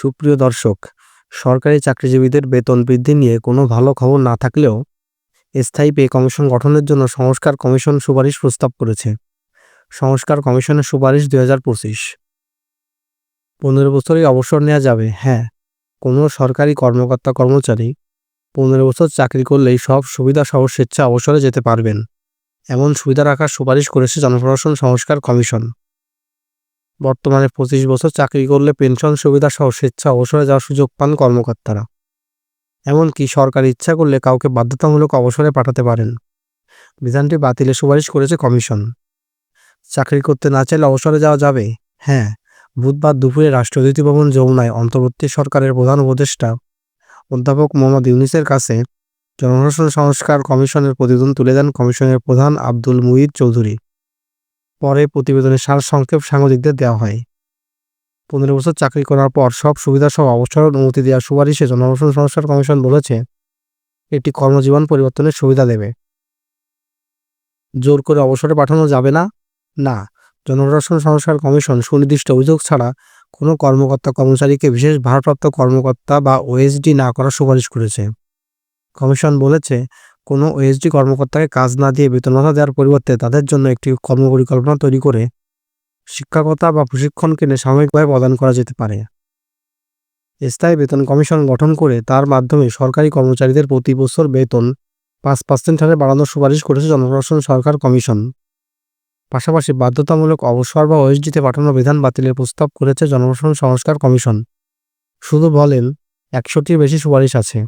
সুপ্রিয় দর্শক, সরকারি চাকরিজীবীদের বেতন বৃদ্ধি নিয়ে কোনো ভালো খবর না থাকলেও স্থায়ী পে কমিশন গঠনের জন্য সংস্কার কমিশন সুপারিশ প্রস্তাব করেছে। সংস্কার কমিশনের সুপারিশ দুই হাজার পঁচিশ। পনেরো বছরই অবসর নেওয়া যাবে হ্যাঁ কোনো সরকারি কর্মকর্তা কর্মচারী পনেরো বছর চাকরি করলেই সব সুবিধা সহ স্বেচ্ছা অবসরে যেতে পারবেন। এমন সুবিধা রাখার সুপারিশ করেছে জনপ্রশাসন সংস্কার কমিশন। বর্তমানে পঁচিশ বছর চাকরি করলে পেনশন সুবিধা সহ স্বেচ্ছা অবসরে যাওয়ার সুযোগ পান কর্মকর্তারা। এমনকি সরকার ইচ্ছা করলে কাউকে বাধ্যতামূলক অবসরে পাঠাতে পারেন। বিধানটি বাতিলের সুপারিশ করেছে কমিশন। চাকরি করতে না চাইলে অবসরে যাওয়া যাবে? হ্যাঁ বুধবার দুপুরে রাষ্ট্রদূতি ভবন যমুনায় অন্তর্বর্তী সরকারের প্রধান উপদেষ্টা অধ্যাপক মোহাম্মদ ইউনিসের কাছে জনশাসন সংস্কার কমিশনের প্রতিবেদন তুলে দেন কমিশনের প্রধান আব্দুল মুহিত চৌধুরী। পরে প্রতিবেদনের সার সংক্ষেপ সাংবাদিকদের দেওয়া হয়। পনেরো বছর চাকরি করার পর সব সুবিধা সহ অবসর অনুমতি দেওয়ার সুপারিশে জনপ্রশাসন সংস্কার কমিশন বলেছে এটি কর্মজীবন পরিবর্তনের সুবিধা দেবে। জোর করে অবসরে পাঠানো যাবে না? না। জনপ্রশাসন সংস্কার কমিশন সুনির্দিষ্ট অভিযোগ ছাড়া কোনো কর্মকর্তা কর্মচারীকে বিশেষ ভারপ্রাপ্ত কর্মকর্তা বা ওএসডি না করার সুপারিশ করেছে। কমিশন বলেছে কোনো ওএসডি কর্মকর্তাকে কাজ না দিয়ে বেতন ভাতা দেওয়ার পরিবর্তে তাদের জন্য একটি কর্মপরিকল্পনা তৈরি করে শিক্ষকতা বা প্রশিক্ষণ কেন্দ্রে সাময়িকভাবে প্রদান করা যেতে পারে। স্থায়ী বেতন কমিশন গঠন করে তার মাধ্যমে সরকারি কর্মচারীদের প্রতি বছর বেতন পাঁচ পার্সেন্ট হারে বাড়ানোর সুপারিশ করেছে জনপ্রশাসন সরকার কমিশন। পাশাপাশি বাধ্যতামূলক অবসর বা ওএসডিতে পাঠানোর বিধান বাতিলের প্রস্তাব করেছে জনপ্রশাসন সংস্কার কমিশন। শুধু বলেন, একশোটির বেশি সুপারিশ আছে।